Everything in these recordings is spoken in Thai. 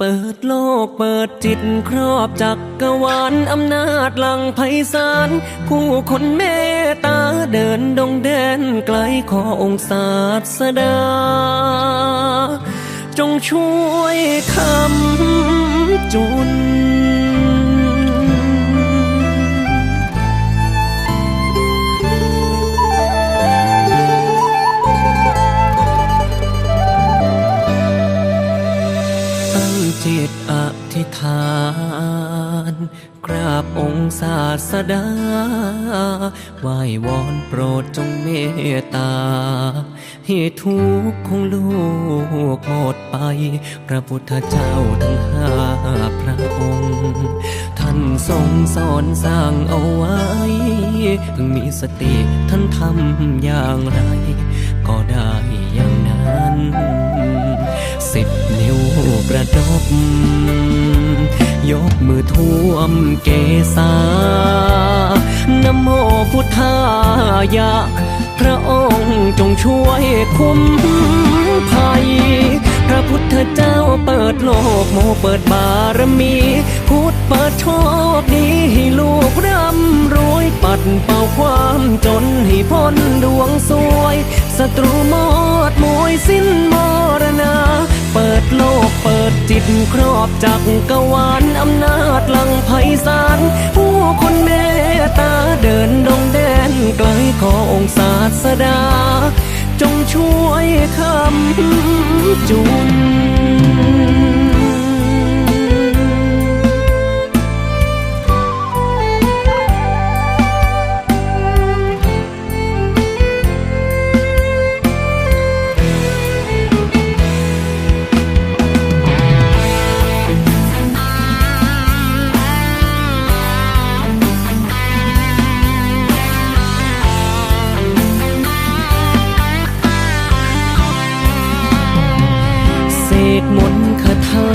เปิดโลกเปิดจิตครอบจักกรวาลอำนาจลังไพศาลผู้คนเมตตาเดินดงแดนไกลขอองศาสดา จงช่วยคำจุน สดาไหว้วอนโปรดจงเมตตา ให้ทุกข์ของลูกหมดไป พระพุทธเจ้าทั้งห้าพระองค์ ท่านทรงสอนสร้างเอาไว้พึงมีสติท่านทำอย่างไร ก็ได้อย่างนั้น สิบนิ้วประดบ ท่วมเกษานโมพุทธายะ พระองค์จงช่วยคุ้มภัย พระพุทธเจ้าเปิดโลกโมเปิดบารมี พุทธเปิดโชคดีให้ลูกร่ำรวยปัดเป่าความจนให้พ้นดวงสวยศัตรูหมดมวยสิ้นมรณา จิตครอบจักกวาลอำนาจลังไพศาลผู้คนเมตตาเดินดงแดน เศษมนต์คาถา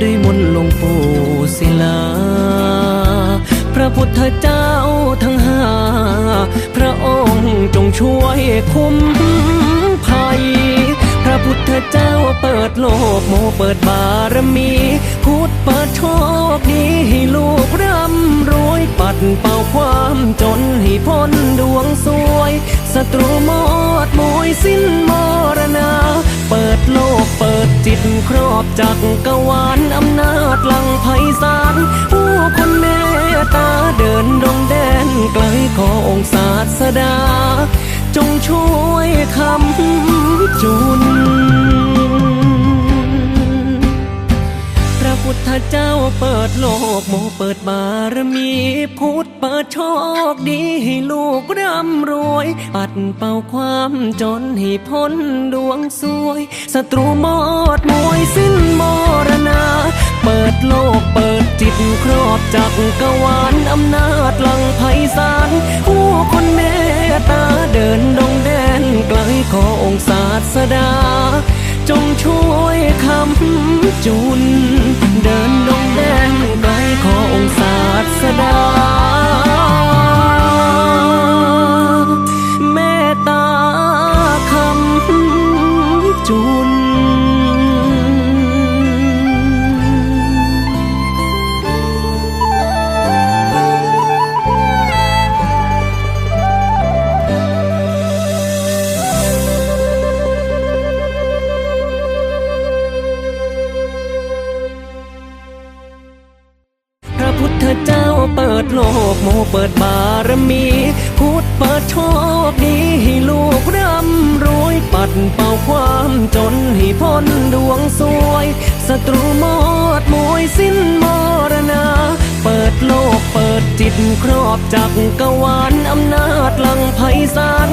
ด้วยมนต์ลงปู่ศิลา พระพุทธเจ้าทั้งห้า พระองค์จงช่วยคุ้มภัย พระพุทธเจ้าเปิดโลกโมเปิดบารมี พุทธเปิดโชคดีให้ลูกร่ำรวยปัดเป่าความจนให้พ้นดวงสวยศัตรูหมดมวยสิ้น ครอบจักกรวาลอำนาจหลังไพศาลผู้คนเมตตาเดินดงแดนไกลขอองศาสดา จงช่วยคำจุน เจ้าเปิดโลกโมเปิดบารมีพุทธเปิดโชคดีให้ลูกร่ำรวย ปัดเป่าความจนให้พ้นดวงสวยศัตรูหมดมวยสิ้นมรณา เปิดโลกเปิดจิตครอบจักกวาลอำนาจหลังไพศาลผู้คนเมตตาเดินดงแดนไกลขอองศาสดา จงช่วยคำจุน คโมเปิดบารมีพุทธเปิดโชคดีให้ลูกร่ำรวยปัดเป่าความจนให้พ้นดวงสวยศัตรูหมดมวยสิ้นมรณา เปิดโลกเปิดจิตครอบจักกรวาลอำนาจหลังไพศาล